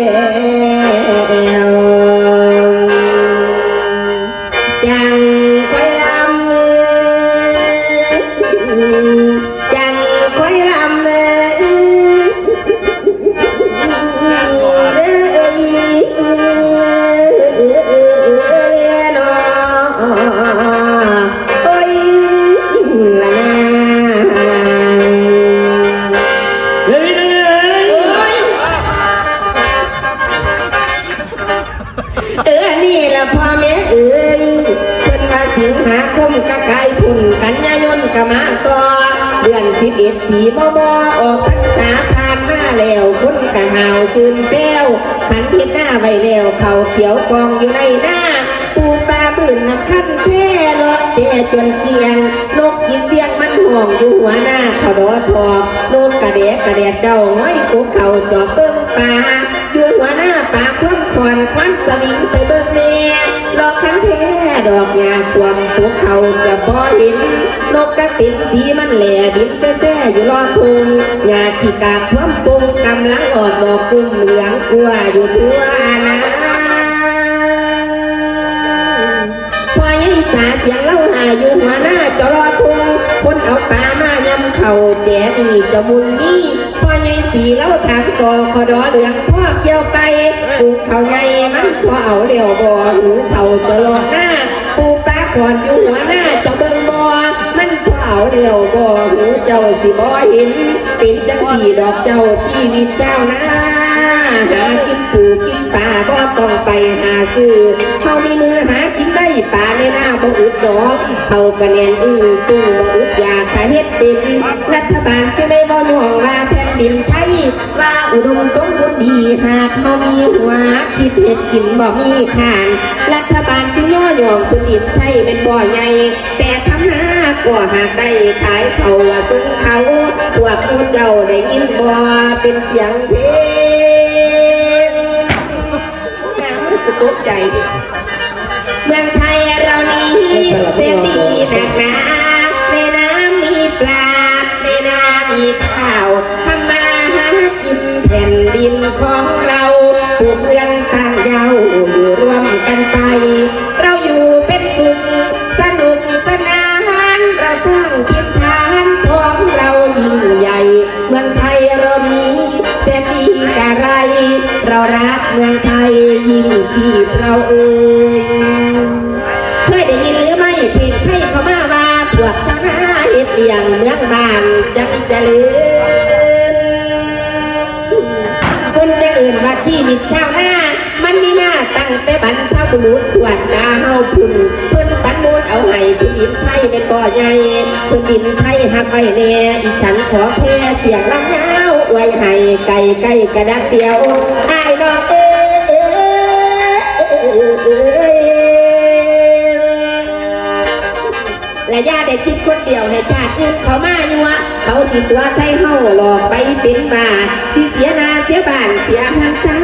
โอ้ เออนี่ละพ่อแม่เอ้ยเพิ่นว่าสิงหาคมกะกายพุ่นกันยายนกะมาต่อเดือนสิบเอ็ดสีมอมอออกพรรษาผ่านมาแล้วคนกะหาวซึมเซลขันทิศหน้าไว้แล้วเขาเขียวกองอยู่ในหน้า ปูปลาบื่นน้ำขั้นแท้เลาะแจจนเกียงนกกินเบี้ยงมันห่วงอยู่หัวหน้าเขาดอทอกนกกระเดะกระเดดเดาห้อยกุกเขาจอบเบิ้งปลา อยู่หัวหน้าปลาคว่ำควันควันสวิงไปเบิ้งเน่หลอกขันแท้ดอกยาความพวกเขาจะพอเห็น นกกระติดสีมันแหล่บินแซ่อยู่รอทุงยาขี้กากคว่ำปุงกำลังออกดอกกุ้มเหลืองกลัวอยู่ทั่วนาพอยังสาเสียงเล่าหาอยู่หัวหน้าจะรอทุงคนเอาปลามายำเข่าแจดีจะมุนนี่ สีเล่าถามซอขอดอเหลืองพ่อเกี่ยวไปปูเขาไงมันพอเอาเดี่ยวบ่หูเขาจะรอหน้า ปูปลาก่อนอยู่หัวหน้าจะเบิ่งบ่มันพอเอาเดี่ยวบ่หูเจ้าสิบ่เห็นเป็นจังสีดอกเจ้าชีวิตเจ้านะหากินปูกินปลาก็ต้องไปหาซื้อเขามีมือหากินได้ปลาในหน้าบ่อึดดอกเขากระแนนอึ้งตึงบ่อึดอยากถ้าเฮ็ดเป็นรัฐบาลจะได้บ่น่วงว่า ดินไทยว่าอุดมสมบูรณ์ดีหากเขามีหัวคิดเฮ็ดกินบ่มีขาน รัฐบาลจึงย่อหย่อนพื้นดินไทยเป็นบ่อใหญ่แต่ทำหน้าก็หากได้ขายเขาว่าซึ่งเขาพวกเขาเจ้าได้ยินบ่เป็นเสียงเพลงแม่มันตกใจเมืองไทยเรานี้เสียดีหนักหนา ของเราปลูกเรือนสร้างยาวอยู่ร่วมกันไป เราอยู่เป็นสุขสนุกสนานเราสร้างทิศทางของเรายิ่งใหญ่ เมืองไทยเรามีเสียดีกะไร เรารักเมืองไทยยิ่งชีพเราเอ่ยเคยได้ยินหรือไม่เพลงไทยเขามาว่าพวกชาวนาเฮ็ดเลี้ยงเมืองบ้านจังเจริ นว่าชีวิตชาวนามันมีมาตั้งแต่บรรพบุรุษทวดดาเฮาพุ่นเพิ่นปันมูลเอาให้พื้นดินไทยเป็นบ่อใหญ่พื้นดินไทยหักไว้แน่อีฉันขอแพ้เสียงลำยาวไว้ให้ไก่ไก่กระดักเดียวไอ้ายน้องเอ้ยเอ้ยเอ้ยและย่าได้คิดคนเดียวในชาติอื่นเขามายัวเขาสิตัวไทยเฮาหลอกไปเป็นมาสิเสียนาเสียบ้านเสียหันซา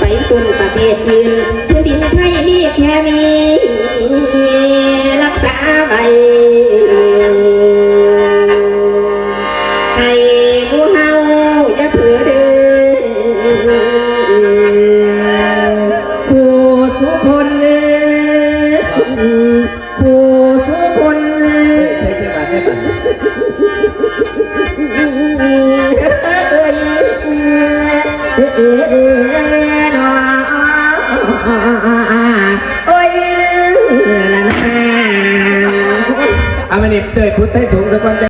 ไปสุนประเทศอื่นแผ่นดินไทยมีแค่นี้ รักษาไว้ให้หมู่เฮาอย่าเผือเด้อผู้สุคนเผู้สุคนใช้เจ้าบ้าได้สั่ นี่เตยพุทธให้สูงสักวัน